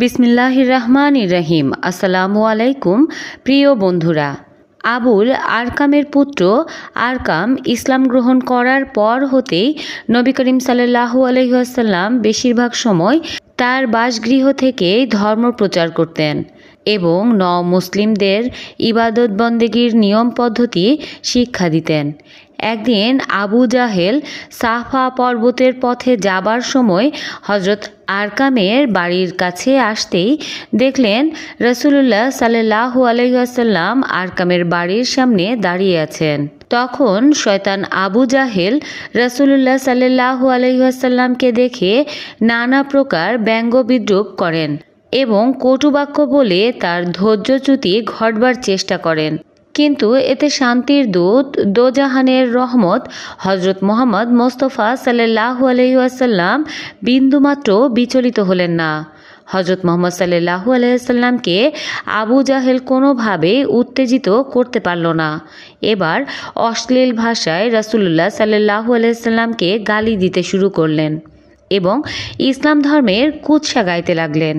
বিসমিল্লাহির রহমান রহিম আসসালামু আলাইকুম, প্রিয় বন্ধুরা। আবুল আরকামের পুত্র আরকাম ইসলাম গ্রহণ করার পর হতেই নবী করিম সাল্লাহু আলহিহাসাল্লাম বেশিরভাগ সময় তার বাসগৃহ থেকেই ধর্ম প্রচার করতেন এবং ন মুসলিমদের ইবাদত বন্দেগীর নিয়ম পদ্ধতি শিক্ষা দিতেন। একদিন আবু জাহেল সাফা পর্বতের পথে যাবার সময় হজরত আরকামের বাড়ির কাছে আসতেই দেখলেন রসুল্লাহ সাল্লাহ আলহাসাল্লাম আরকামের বাড়ির সামনে দাঁড়িয়ে আছেন। তখন শয়তান আবু জাহেল রসুল্লাহ সাল্লাহ আলহাসাল্লামকে দেখে নানা প্রকার ব্যঙ্গ বিদ্রুপ করেন এবং কটুবাক্য বলে তার ধৈর্যচ্যুতি ঘটবার চেষ্টা করেন। কিন্তু এতে শান্তির দূত দোজাহানের রহমত হজরত মোহাম্মদ মোস্তফা সাল্লাহু আলহিউসাল্লাম বিন্দুমাত্র বিচলিত হলেন না। হজরত মোহাম্মদ সাল্লাহু আলহিসাল্লামকে আবু জাহেল কোনোভাবেই উত্তেজিত করতে পারল না। এবার অশ্লীল ভাষায় রাসুল্লাহ সাল্লাহু আলহিসাল্লামকে গালি দিতে শুরু করলেন এবং ইসলাম ধর্মের কুৎসা গাইতে লাগলেন।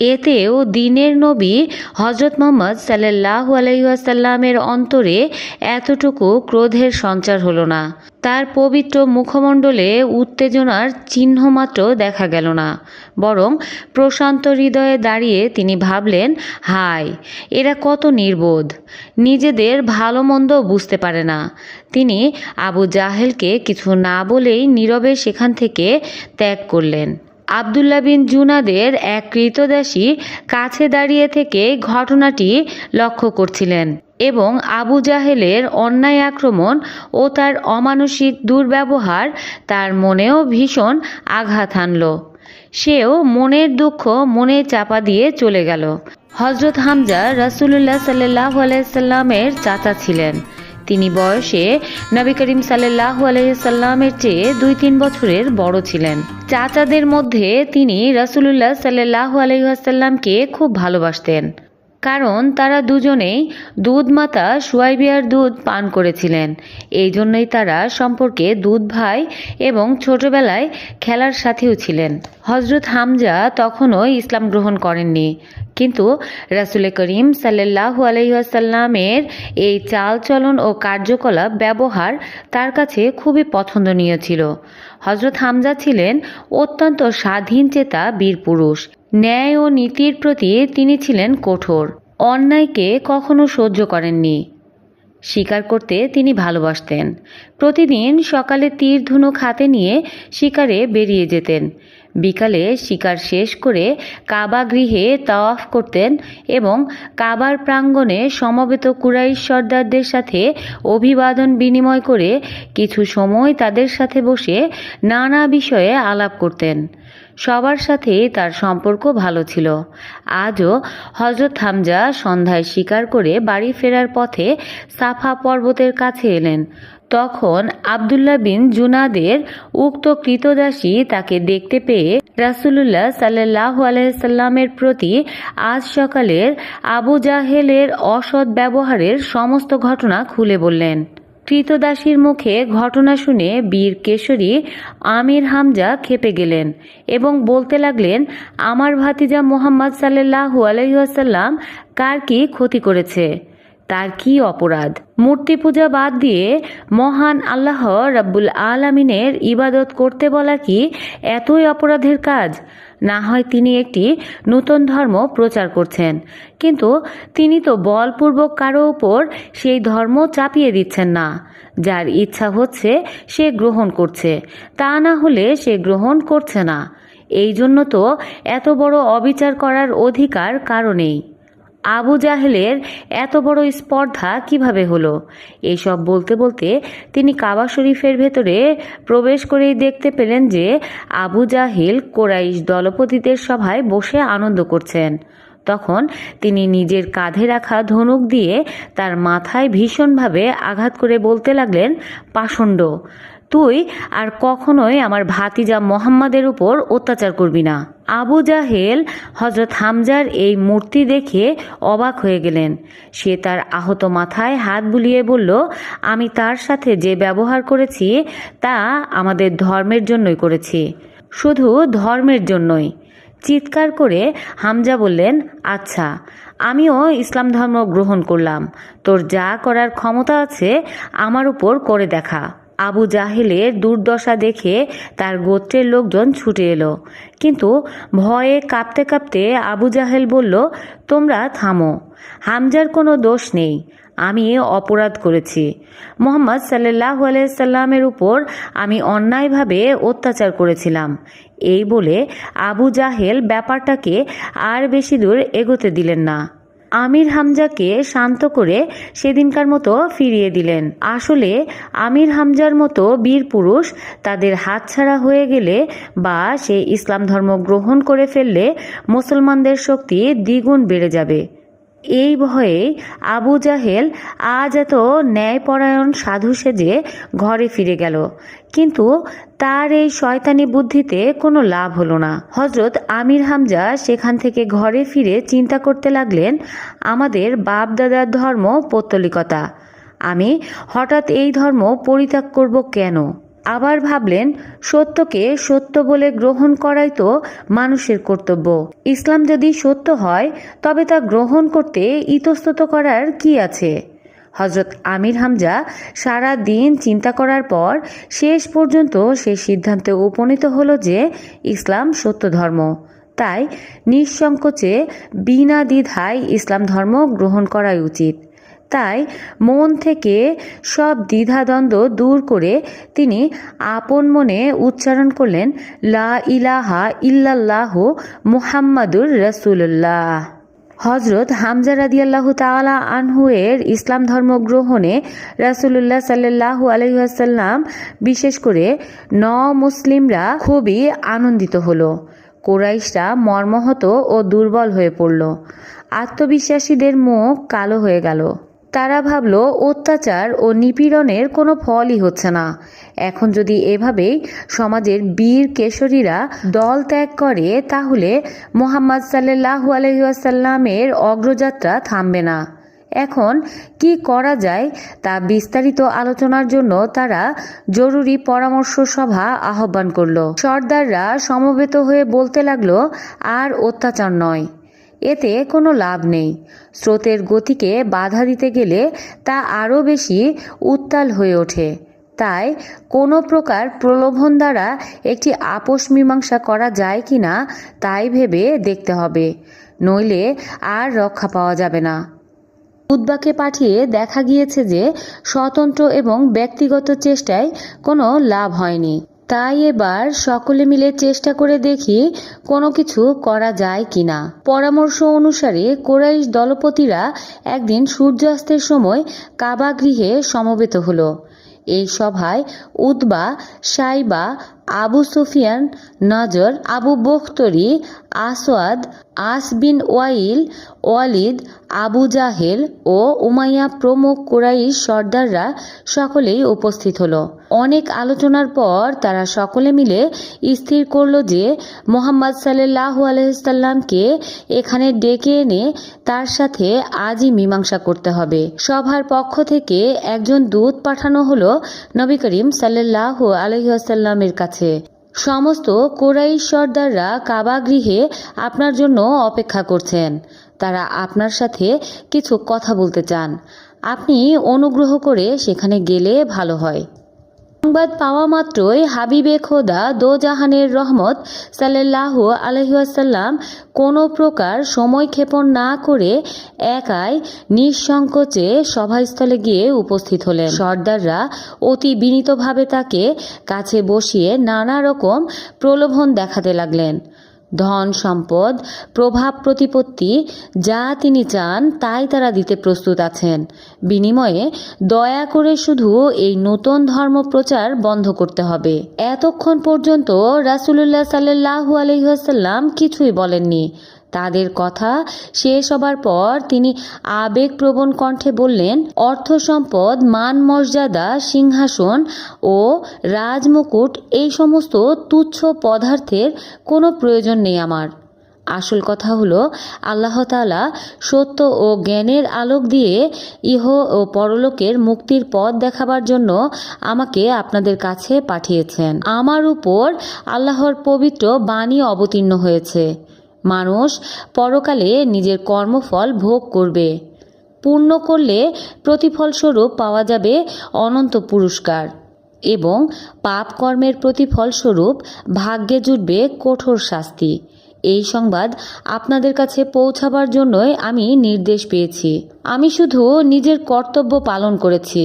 এতেও দিনের নবী হজরত মোহাম্মদ সাল্লাহ আলহিহাসাল্লামের অন্তরে এতটুকু ক্রোধের সঞ্চার হলো না। তার পবিত্র মুখমণ্ডলে উত্তেজনার চিহ্নমাত্র দেখা গেল না। বরং প্রশান্ত হৃদয়ে দাঁড়িয়ে তিনি ভাবলেন, হায়, এরা কত নির্বোধ। নিজেদের ভালো মন্দ বুঝতে পারে না। তিনি আবু জাহেলকে কিছু না বলেই নীরবে সেখান থেকে ত্যাগ করলেন। আবদুল্লা বিন জুনাদের এক কৃতদাসী কাছে দাঁড়িয়ে থেকে ঘটনাটি লক্ষ্য করছিলেন এবং আবু জাহেলের অন্যায় আক্রমণ ও তার অমানসিক দুর্ব্যবহার তার মনেও ভীষণ আঘাত হানল। সেও মনের দুঃখ মনে চাপা দিয়ে চলে গেল। হজরত হামজা রাসুল্লাহ সাল্লাহ আলাইসাল্লামের চাচা ছিলেন। তিনি বয়সে নবী করিম সাল্লাহ আলহিসাল্লামের চেয়ে দুই তিন বছরের বড় ছিলেন। চাচাদের মধ্যে তিনি রাসুলুল্লাহ সাল্লাহ আলহিহাসাল্লামকে খুব ভালোবাসতেন। কারণ তারা দুজনেই দুধ মাতা সুয়াইবিয়ার দুধ পান করেছিলেন। এই জন্যই তারা সম্পর্কে দুধ ভাই এবং ছোটবেলায় খেলার সাথেও ছিলেন। হজরত হামজা তখনও ইসলাম গ্রহণ করেননি। কিন্তু রাসুল করিম সাল্লাহু আলহিহাসাল্লামের এই চালচলন ও কার্যকলাপ ব্যবহার তার কাছে খুবই পছন্দনীয় ছিল। হজরত হামজা ছিলেন অত্যন্ত স্বাধীন চেতা বীর পুরুষ। ন্যায় ও নীতির প্রতি তিনি ছিলেন কঠোর। অন্যায়কে কখনো সহ্য করেননি। শিকার করতে তিনি ভালোবাসতেন। প্রতিদিন সকালে তীর ধনুক হাতে নিয়ে শিকারে বেরিয়ে যেতেন। বিকালে শিকার শেষ করে কাবা গৃহে তাওয়াফ করতেন এবং কাবার প্রাঙ্গণে সমবেত কুরাইশ সর্দারদের সাথে অভিবাদন বিনিময় করে কিছু সময় তাদের সাথে বসে নানা বিষয়ে আলাপ করতেন। সবার সাথে তার সম্পর্ক ভালো ছিল। আজও হজরত হামজা সন্ধ্যায় শিকার করে বাড়ি ফেরার পথে সাফা পর্বতের কাছে এলেন। তখন আবদুল্লাহ বিন জুনাদের উক্ত কৃতদাসী তাকে দেখতে পেয়ে রাসুলুল্লাহ সাল্লাহ আলাইসাল্লামের প্রতি আজ সকালের আবু জাহেলের অসৎ ব্যবহারের সমস্ত ঘটনা খুলে বললেন। কৃতদাসীর মুখে ঘটনা শুনে বীর কেশরী আমির হামজা খেপে গেলেন এবং বলতে লাগলেন, আমার ভাতিজা মোহাম্মদ সাল্লাহু আলহিহাসাল্লাম কার কি ক্ষতি করেছে? তার কি অপরাধ? মূর্তি পূজা বাদ দিয়ে মহান আল্লাহ রাব্বুল আলমিনের ইবাদত করতে বলা কি এতই অপরাধের কাজ? না হয় তিনি একটি নূতন ধর্ম প্রচার করছেন। কিন্তু তিনি তো বলপূর্বক কারও উপর সেই ধর্ম চাপিয়ে দিচ্ছেন না। যার ইচ্ছা হচ্ছে সে গ্রহণ করছে, তা না হলে সে গ্রহণ করছে না। এই জন্য তো এত বড় অবিচার করার অধিকার কারণেই আবু জাহেলের এত বড় স্পর্ধা কীভাবে হলো? এইসব বলতে বলতে তিনি কাবা শরীফের ভেতরে প্রবেশ করেই দেখতে পেলেন যে আবু জাহিল কোরাইশ দলপতিদের সভায় বসে আনন্দ করছেন। তখন তিনি নিজের কাঁধে রাখা ধনুক দিয়ে তার মাথায় ভীষণভাবে আঘাত করে বলতে লাগলেন, পাষণ্ড, তুই আর কখনোই আমার ভাতিজা মোহাম্মদের উপর অত্যাচার করবি না। আবু জাহেল হজরত হামজার এই মূর্তি দেখে অবাক হয়ে গেলেন। সে তার আহত মাথায় হাত বুলিয়ে বলল, আমি তার সাথে যে ব্যবহার করেছি, তা আমাদের ধর্মের জন্যই করেছি। শুধু ধর্মের জন্যই। চিৎকার করে হামজা বললেন আচ্ছা আমিও ইসলাম ধর্ম গ্রহণ করলাম। তোর যা করার ক্ষমতা আছে, আমার উপর করে দেখা। আবু জাহেলের দুর্দশা দেখে তার গোত্রের লোকজন ছুটে এলো। কিন্তু ভয়ে কাঁপতে কাঁপতে আবু জাহেল বলল, তোমরা থামো, হামজার কোনো দোষ নেই, আমি অপরাধ করেছি। মোহাম্মদ সাল্লাহ আলাইসাল্লামের উপর আমি অন্যায়ভাবে অত্যাচার করেছিলাম। এই বলে আবু জাহেল ব্যাপারটাকে আর বেশি দূর এগোতে দিলেন না। আমির হামজাকে শান্ত করে সেদিনকার মতো ফিরিয়ে দিলেন। আসলে আমির হামজার মতো বীর পুরুষ তাদের হাতছাড়া হয়ে গেলে বা সে ইসলাম ধর্ম গ্রহণ করে ফেললে মুসলমানদের শক্তি দ্বিগুণ বেড়ে যাবে। এই ভয়ে আবু জাহেল আজ এত ন্যায়পরায়ণ সাধু সেজে ঘরে ফিরে গেল। কিন্তু তার এই শয়তানি বুদ্ধিতে কোনো লাভ হলো না। হজরত আমির হামজা সেখান থেকে ঘরে ফিরে চিন্তা করতে লাগলেন, আমাদের বাপ দাদার ধর্ম পৌত্তলিকতা। আমি হঠাৎ এই ধর্ম পরিত্যাগ করব কেন? আবার ভাবলেন, সত্যকে সত্য বলে গ্রহণ করাই তো মানুষের কর্তব্য। ইসলাম যদি সত্য হয়, তবে তা গ্রহণ করতে ইতস্তত করার কি আছে? হজরত আমির হামজা সারা দিন চিন্তা করার পর শেষ পর্যন্ত সে সিদ্ধান্তে উপনীত হলো যে ইসলাম সত্য ধর্ম। তাই নিঃসংকোচে বিনা দ্বিধায় ইসলাম ধর্ম গ্রহণ করাই উচিত। তাই মন থেকে সব দ্বিধাদ্বন্দ্ব দূর করে তিনি আপন মনে উচ্চারণ করলেন, লা ইলাহা ইল্লাল্লাহ মুহাম্মাদুর রসুল্লাহ হজরত হামজা রাদিয়াল্লাহু তাআলা আনহু এর ইসলাম ধর্ম গ্রহণে রাসূলুল্লাহ সাল্লাল্লাহু আলাইহি বিশেষ করে ন মুসলিমরা খুবই আনন্দিত হলো। কোরাইশরা মর্মহত ও দুর্বল হয়ে পড়ল। আত্মবিশ্বাসীদের মুখ কালো হয়ে গেল। তারা ভাবল, অত্যাচার ও নিপীড়নের কোনো ফলই হচ্ছে না। এখন যদি এভাবেই সমাজের বীর কেশরীরা দল ত্যাগ করে, তাহলে মোহাম্মদ সাল্লাহু আলহিহাসাল্লামের অগ্রযাত্রা থামবে না। এখন কি করা যায় তা বিস্তারিত আলোচনার জন্য তারা জরুরি পরামর্শ সভা আহ্বান করল। সর্দাররা সমবেত হয়ে বলতে লাগল, আর অত্যাচার নয়। এতে কোনো লাভ নেই। স্রোতের গতিকে বাধা দিতে গেলে তা আরও বেশি উত্তাল হয়ে ওঠে। তাই কোনো প্রকার প্রলোভন দ্বারা একটি আপোষ মীমাংসা করা যায় কি না, তাই ভেবে দেখতে হবে। নইলে আর রক্ষা পাওয়া যাবে না। উদ্বাকে পাঠিয়ে দেখা গিয়েছে যে স্বতন্ত্র এবং ব্যক্তিগত চেষ্টায় কোনো লাভ হয়নি। তাই এবার সকলে মিলে চেষ্টা করে দেখি কোনো কিছু করা যায় কি না পরামর্শ অনুসারে কোরাইশ দলপতিরা একদিন সূর্যাস্তের সময় কাবা গৃহে সমবেত হল। এই সভায় উদ্বা সাইবা আবু সুফিয়ান, নজর আবু বখতরি, আসওয়াদ, আস বিন ওয়াইল, ওয়ালিদ, আবু জাহেল ও উমাইয়া প্রমুখ কুরাইশ সর্দাররা সকলেই উপস্থিত হলো। অনেক আলোচনার পর তারা সকলে মিলে স্থির করল যে মোহাম্মদ সাল্লাহ আলহিসাল্লামকে এখানে ডেকে এনে তার সাথে আজই মীমাংসা করতে হবে। সভার পক্ষ থেকে একজন দূত পাঠানো হলো নবী করিম সাল্লাহ আলহিহাসাল্লামের কাছে। সমস্ত কোরাই সর্দাররা কাবা গৃহে আপনার জন্য অপেক্ষা করছেন। তারা আপনার সাথে কিছু কথা বলতে চান। আপনি অনুগ্রহ করে সেখানে গেলে ভালো হয়। সংবাদ পাওয়া মাত্রই হাবিবে খোদা দোজাহানের রহমত সাল্লাহ আলহিহাসাল্লাম কোনো প্রকার সময় ক্ষেপণ না করে একাই নিঃসংকোচে সভাস্থলে গিয়ে উপস্থিত হলেন। সর্দাররা অতি বিনীতভাবে তাকে কাছে বসিয়ে নানা রকম প্রলোভন দেখাতে লাগলেন। ধন সম্পদ, প্রভাব প্রতিপত্তি, যা তিনি চান, তাই তারা দিতে প্রস্তুত আছেন। বিনিময়ে দয়া করে শুধু এই নতুন ধর্ম প্রচার বন্ধ করতে হবে। এতক্ষণ পর্যন্ত রাসুলুল্লাহ সাল্লাহ আলহিহাসাল্লাম কিছুই বলেননি। তাদের কথা শেষ হবার পর তিনি আবেগপ্রবণ কণ্ঠে বললেন, অর্থ সম্পদ, মান মর্যাদা, সিংহাসন ও রাজমুকুট, এই সমস্ত তুচ্ছ পদার্থের কোনো প্রয়োজন নেই আমার। আসল কথা হলো, আল্লাহ তালা সত্য ও জ্ঞানের আলোক দিয়ে ইহ ও পরলোকের মুক্তির পথ দেখাবার জন্য আমাকে আপনাদের কাছে পাঠিয়েছেন। আমার উপর আল্লাহর পবিত্র বাণী অবতীর্ণ হয়েছে। মানুষ পরকালে নিজের কর্মফল ভোগ করবে। পূর্ণ করলে প্রতিফলস্বরূপ পাওয়া যাবে অনন্ত পুরস্কার এবং পাপ কর্মের প্রতিফলস্বরূপ ভাগ্যে জুটবে কঠোর শাস্তি। এই সংবাদ আপনাদের কাছে পৌঁছাবার জন্যই আমি নির্দেশ পেয়েছি। আমি শুধু নিজের কর্তব্য পালন করেছি।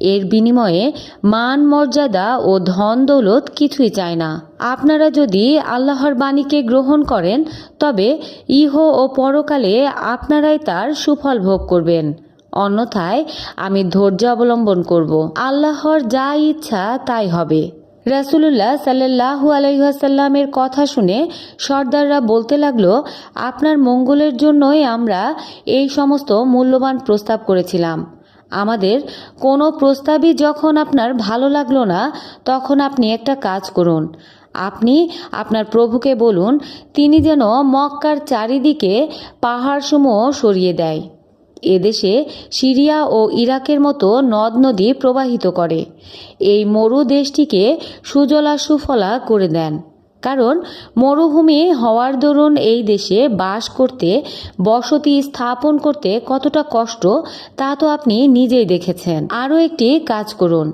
এর বিনিময়ে মান, মর্যাদা ও ধন দৌলত কিছুই চায় না। আপনারা যদি আল্লাহর বাণীকে গ্রহণ করেন, তবে ইহ ও পরকালে আপনারাই তার সুফল ভোগ করবেন। অন্যথায় আমি ধৈর্য অবলম্বন করব। আল্লাহর যা ইচ্ছা তাই হবে। রাসুলুল্লাহ সাল্লাহু আলহাসাল্লামের কথা শুনে সর্দাররা বলতে লাগল, আপনার মঙ্গলের জন্যই আমরা এই সমস্ত মূল্যবান প্রস্তাব করেছিলাম। আমাদের কোনো প্রস্তাবই যখন আপনার ভালো লাগল না, তখন আপনি একটা কাজ করুন। আপনি আপনার প্রভুকে বলুন, তিনি যেন মক্কার চারিদিকে পাহাড়সমূহ সরিয়ে দেয়। এদেশে সিরিয়া ও ইরাকের মতো নদ নদী প্রবাহিত করে। এই মরু দেশটিকে সুজলা সুফলা করে দেন। কারণ মরুভূমি হওয়ার দরুন এই দেশে বাস করতে, বসতি স্থাপন করতে কতটা কষ্ট, তা তো আপনি নিজেই দেখেছেন। আরও একটি কাজ করুন।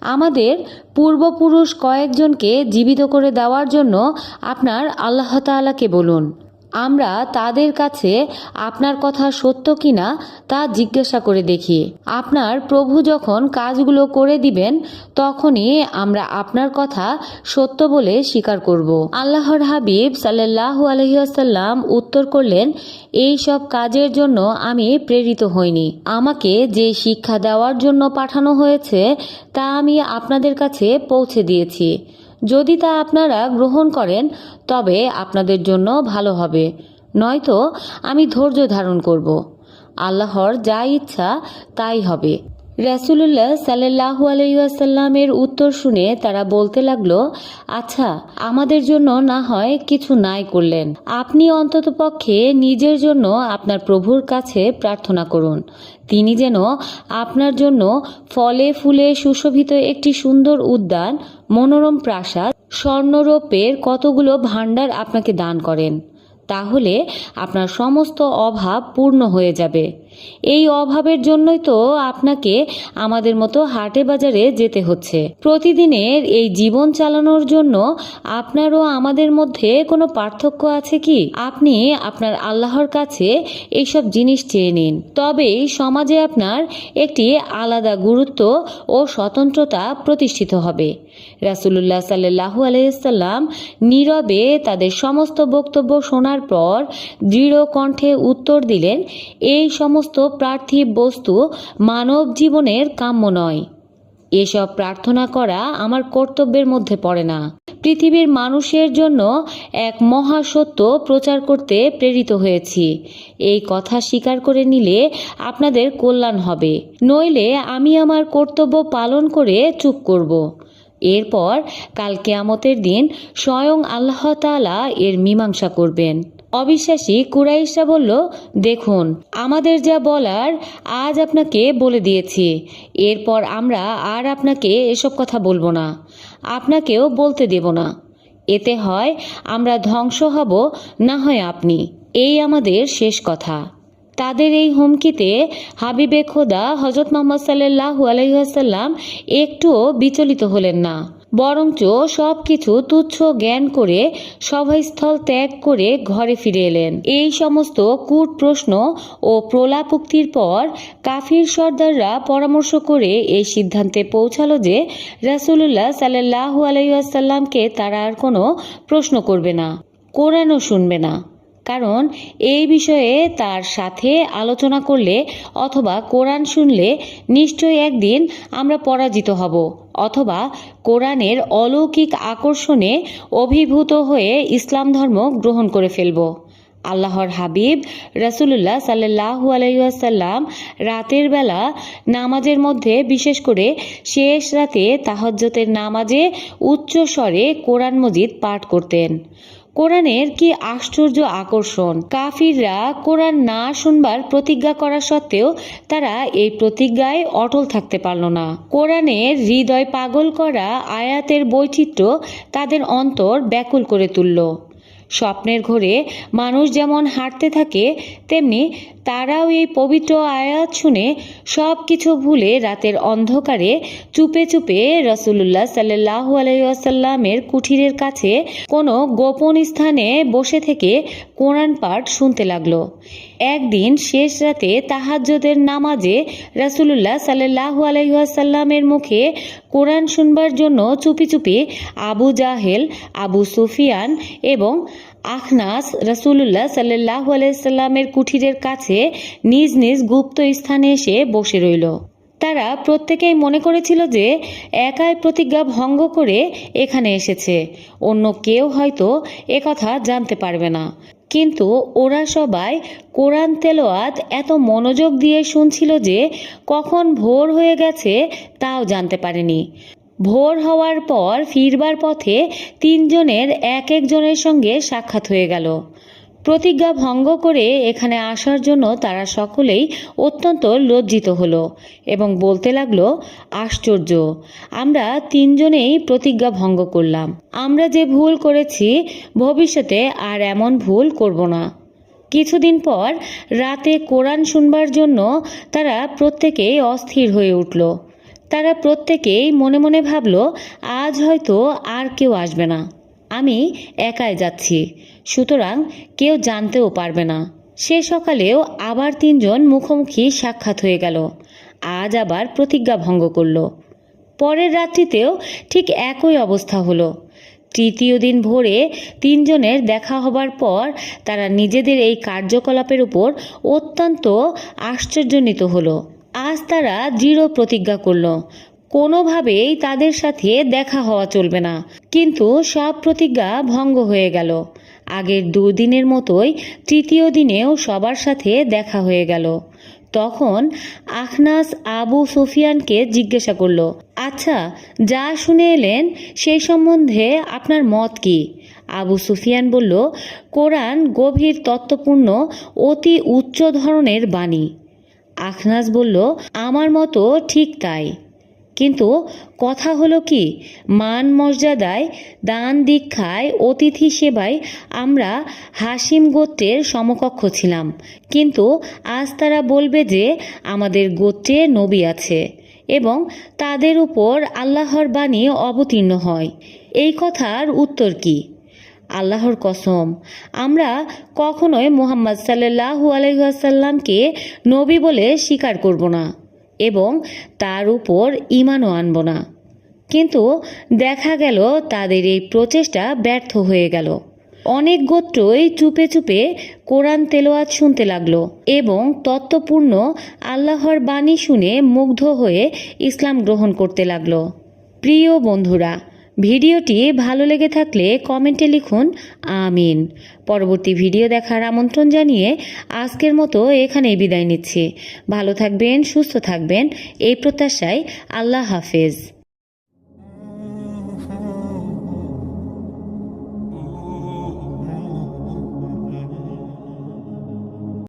আমাদের পূর্বপুরুষ কয়েকজনকে জীবিত করে দেওয়ার জন্য আপনার আল্লাহ তাআলাকে বলুন। আমরা তাদের কাছে আপনার কথা সত্য কিনা তা জিজ্ঞাসা করে দেখি। আপনার প্রভু যখন কাজগুলো করে দিবেন, তখনই আমরা আপনার কথা সত্য বলে স্বীকার করব। আল্লাহর হাবিব সাল্লাল্লাহু আলহিহাসাল্লাম উত্তর করলেন, এই সব কাজের জন্য আমি প্রেরিত হইনি। আমাকে যে শিক্ষা দেওয়ার জন্য পাঠানো হয়েছে, তা আমি আপনাদের কাছে পৌঁছে দিয়েছি। যদি তা আপনারা গ্রহণ করেন, তবে আপনাদের জন্য ভালো হবে। নয়তো আমি ধৈর্য ধারণ করব। আল্লাহর যা ইচ্ছা তাই হবে। রাসুলুল্লাহ সাল্লাহু আলাইসাল্লামের উত্তর শুনে তারা বলতে লাগল আচ্ছা আমাদের জন্য না হয় কিছু নাই করলেন। আপনি অন্ততপক্ষে নিজের জন্য আপনার প্রভুর কাছে প্রার্থনা করুন। তিনি যেন আপনার জন্য ফলে ফুলে সুশোভিত একটি সুন্দর উদ্যান মনোরম প্রাসাদ, স্বর্ণরূপের কতগুলো ভাণ্ডার আপনাকে দান করেন, তাহলে আপনার সমস্ত অভাব পূর্ণ হয়ে যাবে। এই অভাবের জন্যই তো আপনাকে আমাদের মতো হাটে বাজারে যেতে হচ্ছে। প্রতিদিনের এই জীবন চালানোর জন্য আপনার ও আমাদের মধ্যে কোনো পার্থক্য আছে কি? আপনি আপনার আল্লাহর কাছে এইসব জিনিস চেয়ে নিন। তবেই সমাজে আপনার একটি আলাদা গুরুত্ব ও স্বতন্ত্রতা প্রতিষ্ঠিত হবে। রাসুলুল্লাহ সাল্লাহু আলাইসাল্লাম নীরবে তাদের সমস্ত বক্তব্য শোনার পর দৃঢ় কণ্ঠে উত্তর দিলেন, এই সমস্ত পার্থিব বস্তু মানব জীবনের কাম্য নয়। এসব প্রার্থনা করা আমার কর্তব্যের মধ্যে পড়ে না। পৃথিবীর মানুষের জন্য এক মহাসত্য প্রচার করতে প্রেরিত হয়েছি। এই কথা স্বীকার করে নিলে আপনাদের কল্যাণ হবে। নইলে আমি আমার কর্তব্য পালন করে চুপ করব। এরপর কাল কেয়ামতের দিন স্বয়ং আল্লাহ তাআলা এর মীমাংসা করবেন। অবিশ্বাসী কুরাইশরা বলল, দেখুন, আমাদের যা বলার আজ আপনাকে বলে দিয়েছি। এরপর আমরা আর আপনাকে এসব কথা বলব না। আপনাকেও বলতে দেব না। এতে হয় আমরা ধ্বংস হব, না হয় আপনি। এই আমাদের শেষ কথা। তাদের এই হুমকিতে হাবিবে খোদা হজরত মোহাম্মদ সাল্লাহ আলহিহাসাল্লাম একটুও বিচলিত হলেন না। বরঞ্চ সব কিছু তুচ্ছ জ্ঞান করে সভাস্থল ত্যাগ করে ঘরে ফিরে এলেন। এই সমস্ত কূট প্রশ্ন ও প্রলাপোক্তির পর কাফির সর্দাররা পরামর্শ করে এই সিদ্ধান্তে পৌঁছালো যে রাসুলুল্লাহ সাল্লাহ আলহিহাসাল্লামকে তারা আর কোনো প্রশ্ন করবে না, কোরআনও শুনবে না। কারণ এই বিষয়ে তার সাথে আলোচনা করলে অথবা কোরআন শুনলে নিশ্চয়ই একদিন আমরা পরাজিত হব, অথবা কোরআনের অলৌকিক আকর্ষণে অভিভূত হয়ে ইসলাম ধর্ম গ্রহণ করে ফেলব। আল্লাহর হাবিব রাসুলুল্লাহ সাল্লাহু আলহিহাসাল্লাম রাতের বেলা নামাজের মধ্যে বিশেষ করে শেষ রাতে তাহাজ্জতের নামাজে উচ্চ স্বরে কোরআন মজিদ পাঠ করতেন। কোরআনের কি আশ্চর্য আকর্ষণ? কাফিররা কোরআন না শুনবার প্রতিজ্ঞা করা সত্ত্বেও তারা এই প্রতিজ্ঞায় অটল থাকতে পারল না। কোরআনের হৃদয় পাগল করা আয়াতের বৈচিত্র্য তাদের অন্তর ব্যাকুল করে তুলল। স্বপ্নের ঘোরে মানুষ যেমন হাঁটতে থাকে, তেমনি তারাও এই পবিত্র আয়াত শুনে সব কিছু ভুলে রাতের অন্ধকারে চুপে চুপে রসুল্লাহ সাল্লাহ আলাইসাল্লামের কুঠিরের কাছে কোনো গোপন স্থানে বসে থেকে কোরআন পাঠ শুনতে লাগল। একদিন শেষ রাতে তাহাজ্জদের নামাজে রাসুলুল্লাহ সাল্লাহ আলাইসাল্লামের মুখে কোরআন শুনবার জন্য চুপি চুপি আবু জাহেল, আবু সুফিয়ান এবং আখনাস রসুল্লাহ সাল্লাহ আলাইসাল্লামের কুঠিরের কাছে নিজ নিজ গুপ্ত স্থানে এসে বসে রইল। তারা প্রত্যেকেই মনে করেছিল যে একাই প্রতিজ্ঞা ভঙ্গ করে এখানে এসেছে। অন্য কেউ হয়তো একথা জানতে পারবে না। কিন্তু ওরা সবাই কোরআন তেলোয়াত এত মনোযোগ দিয়ে শুনছিল যে কখন ভোর হয়ে গেছে তাও জানতে পারেনি। ভোর হওয়ার পর ফিরবার পথে তিনজনের এক একজনের সঙ্গে সাক্ষাৎ হয়ে গেল। প্রতিজ্ঞা ভঙ্গ করে এখানে আসার জন্য তারা সকলেই অত্যন্ত লজ্জিত হলো এবং বলতে লাগল, আশ্চর্য, আমরা তিনজনেই প্রতিজ্ঞা ভঙ্গ করলাম। আমরা যে ভুল করেছি, ভবিষ্যতে আর এমন ভুল করব না। কিছুদিন পর রাতে কোরআন শুনবার জন্য তারা প্রত্যেকেই অস্থির হয়ে উঠল। তারা প্রত্যেকেই মনে মনে ভাবল, আজ হয়তো আর কেউ আসবে না। আমি একাই যাচ্ছি। সুতরাং কেউ জানতেও পারবে না। সে সকালেও আবার তিনজন মুখোমুখি সাক্ষাৎ হয়ে গেল। আজ আবার প্রতিজ্ঞা ভঙ্গ করল। পরের রাত্রিতেও ঠিক একই অবস্থা হলো। তৃতীয় দিন ভোরে তিনজনের দেখা হবার পর তারা নিজেদের এই কার্যকলাপের উপর অত্যন্ত আশ্চর্যজনিত হলো। আজ তারা দৃঢ় প্রতিজ্ঞা করল। কোনোভাবেই তাদের সাথে দেখা হওয়া চলবে না। কিন্তু সব প্রতিজ্ঞা ভঙ্গ হয়ে গেল। আগের দুদিনের মতোই তৃতীয় দিনেও সবার সাথে দেখা হয়ে গেল। তখন আখনাস আবু সুফিয়ানকে জিজ্ঞাসা করল আচ্ছা যা শুনে এলেন সেই সম্বন্ধে আপনার মত কি? আবু সুফিয়ান বলল, কোরআন গভীর তত্ত্বপূর্ণ, অতি উচ্চ ধরনের বাণী। আখনাস বলল, আমার মতো ঠিক তাই। কিন্তু কথা হলো কি, মান মর্যাদায় দান দীক্ষায়, অতিথি সেবায় আমরা হাসিম গোত্রের সমকক্ষ ছিলাম। কিন্তু আজ তারা বলবে যে আমাদের গোত্রে নবী আছে এবং তাদের উপর আল্লাহর বাণী অবতীর্ণ হয়। এই কথার উত্তর কি? আল্লাহর কসম। আমরা কখনোই মোহাম্মদ সাল্লাহু আলহাসাল্লামকে নবী বলে স্বীকার করব না এবং তার উপর ইমানও আনব না। কিন্তু দেখা গেল তাদের এই প্রচেষ্টা ব্যর্থ হয়ে গেল। অনেক গোত্রই চুপে চুপে কোরআন তেলোয়াত শুনতে লাগল এবং তত্ত্বপূর্ণ আল্লাহর বাণী শুনে মুগ্ধ হয়ে ইসলাম গ্রহণ করতে লাগল। প্রিয় বন্ধুরা ভিডিওটি ভালো লেগে থাকলে কমেন্টে লিখুন, আমিন। পরবর্তী ভিডিও দেখার আমন্ত্রণ জানিয়ে আজকের মতো এখানে বিদায় নিচ্ছি। ভালো থাকবেন, সুস্থ থাকবেন, এই প্রত্যাশায় আল্লাহ হাফেজ।